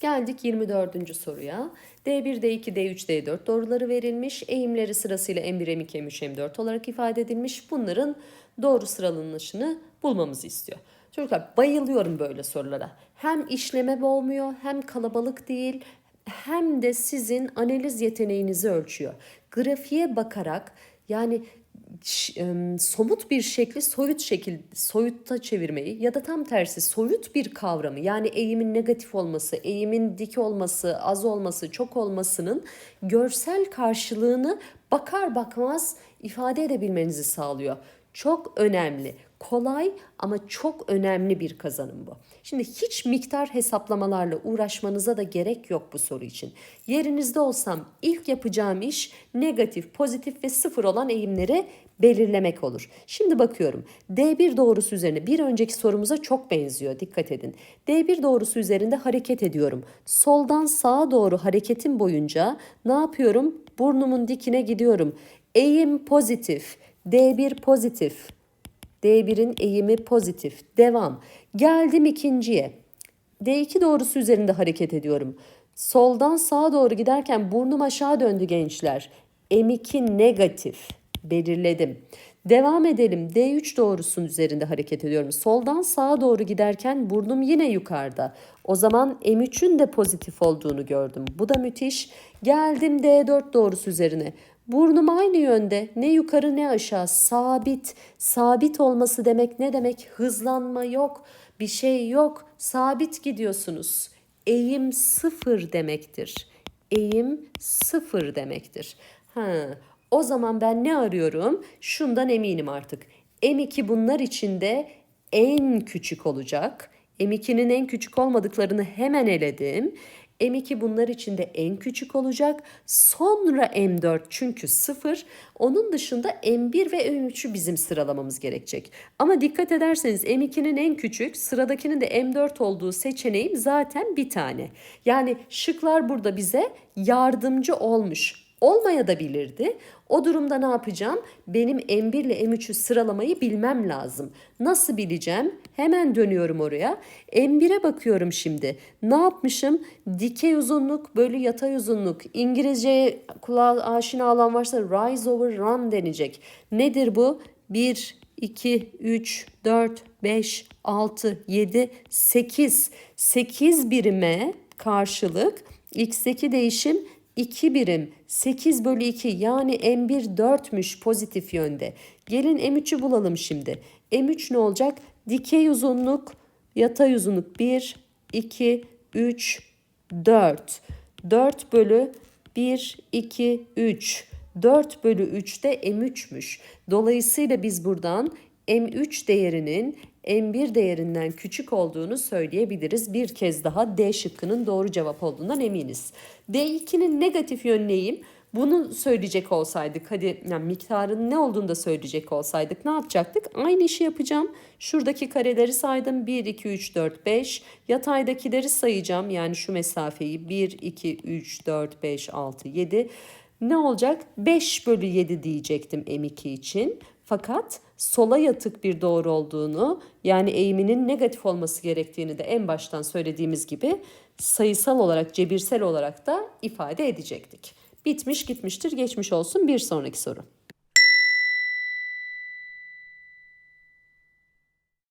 Geldik 24. soruya. D1, D2, D3, D4 doğruları verilmiş. Eğimleri sırasıyla M1, M2, M3, M4 olarak ifade edilmiş. Bunların doğru sıralanışını bulmamızı istiyor. Çocuklar bayılıyorum böyle sorulara. Hem işleme boğmuyor hem kalabalık değil hem de sizin analiz yeteneğinizi ölçüyor. Grafiğe bakarak yani somut bir şekli soyut şekil soyutta çevirmeyi ya da tam tersi soyut bir kavramı yani eğimin negatif olması, eğimin dik olması, az olması, çok olmasının görsel karşılığını bakar bakmaz ifade edebilmenizi sağlıyor. Çok önemli, kolay ama çok önemli bir kazanım bu. Şimdi hiç miktar hesaplamalarla uğraşmanıza da gerek yok bu soru için. Yerinizde olsam ilk yapacağım iş negatif, pozitif ve sıfır olan eğimleri belirlemek olur. Şimdi bakıyorum. D1 doğrusu üzerine bir önceki sorumuza çok benziyor. Dikkat edin. D1 doğrusu üzerinde hareket ediyorum. Soldan sağa doğru hareketim boyunca ne yapıyorum? Burnumun dikine gidiyorum. Eğim pozitif. D1 pozitif. D1'in eğimi pozitif. Devam. Geldim ikinciye. D2 doğrusu üzerinde hareket ediyorum. Soldan sağa doğru giderken burnum aşağı döndü gençler. M2 negatif. Belirledim. Devam edelim. D3 doğrusunun üzerinde hareket ediyorum. Soldan sağa doğru giderken burnum yine yukarıda. O zaman M3'ün de pozitif olduğunu gördüm. Bu da müthiş. Geldim D4 doğrusu üzerine. Burnum aynı yönde. Ne yukarı ne aşağı. Sabit. Sabit olması demek ne demek? Hızlanma yok. Bir şey yok. Sabit gidiyorsunuz. Eğim sıfır demektir. Eğim sıfır demektir. Ha, o zaman ben ne arıyorum? Şundan eminim artık. M2 bunlar içinde en küçük olacak. M2'nin en küçük olmadıklarını hemen eledim. M2 bunlar içinde en küçük olacak. Sonra M4 çünkü 0. Onun dışında M1 ve M3'ü bizim sıralamamız gerekecek. Ama dikkat ederseniz M2'nin en küçük, sıradakinin de M4 olduğu seçeneğim zaten bir tane. Yani şıklar burada bize yardımcı olmuş. Olmaya da bilirdi. O durumda ne yapacağım? Benim M1 ile M3'ü sıralamayı bilmem lazım. Nasıl bileceğim? Hemen dönüyorum oraya. M1'e bakıyorum şimdi. Ne yapmışım? Dikey uzunluk bölü yatay uzunluk. İngilizceye kulağa aşina olan varsa rise over run denecek. Nedir bu? 1, 2, 3, 4, 5, 6, 7, 8. 8 birime karşılık x'teki değişim 2 birim 8 bölü 2 yani M1 4'müş pozitif yönde. Gelin M3'ü bulalım şimdi. M3 ne olacak? Dikey uzunluk, yatay uzunluk 1, 2, 3, 4. 4 bölü 1, 2, 3. 4 bölü 3 de M3'müş. Dolayısıyla biz buradan M3 değerinin M1 değerinden küçük olduğunu söyleyebiliriz. Bir kez daha D şıkkının doğru cevap olduğundan eminiz. D2'nin negatif yönleyim. Bunu söyleyecek olsaydık, hadi yani miktarın ne olduğunu da söyleyecek olsaydık ne yapacaktık? Aynı işi yapacağım. Şuradaki kareleri saydım. 1, 2, 3, 4, 5. Yataydakileri sayacağım. Yani şu mesafeyi 1, 2, 3, 4, 5, 6, 7. Ne olacak? 5 bölü 7 diyecektim M2 için. Fakat sola yatık bir doğru olduğunu yani eğiminin negatif olması gerektiğini de en baştan söylediğimiz gibi sayısal olarak cebirsel olarak da ifade edecektik. Bitmiş gitmiştir geçmiş olsun bir sonraki soru.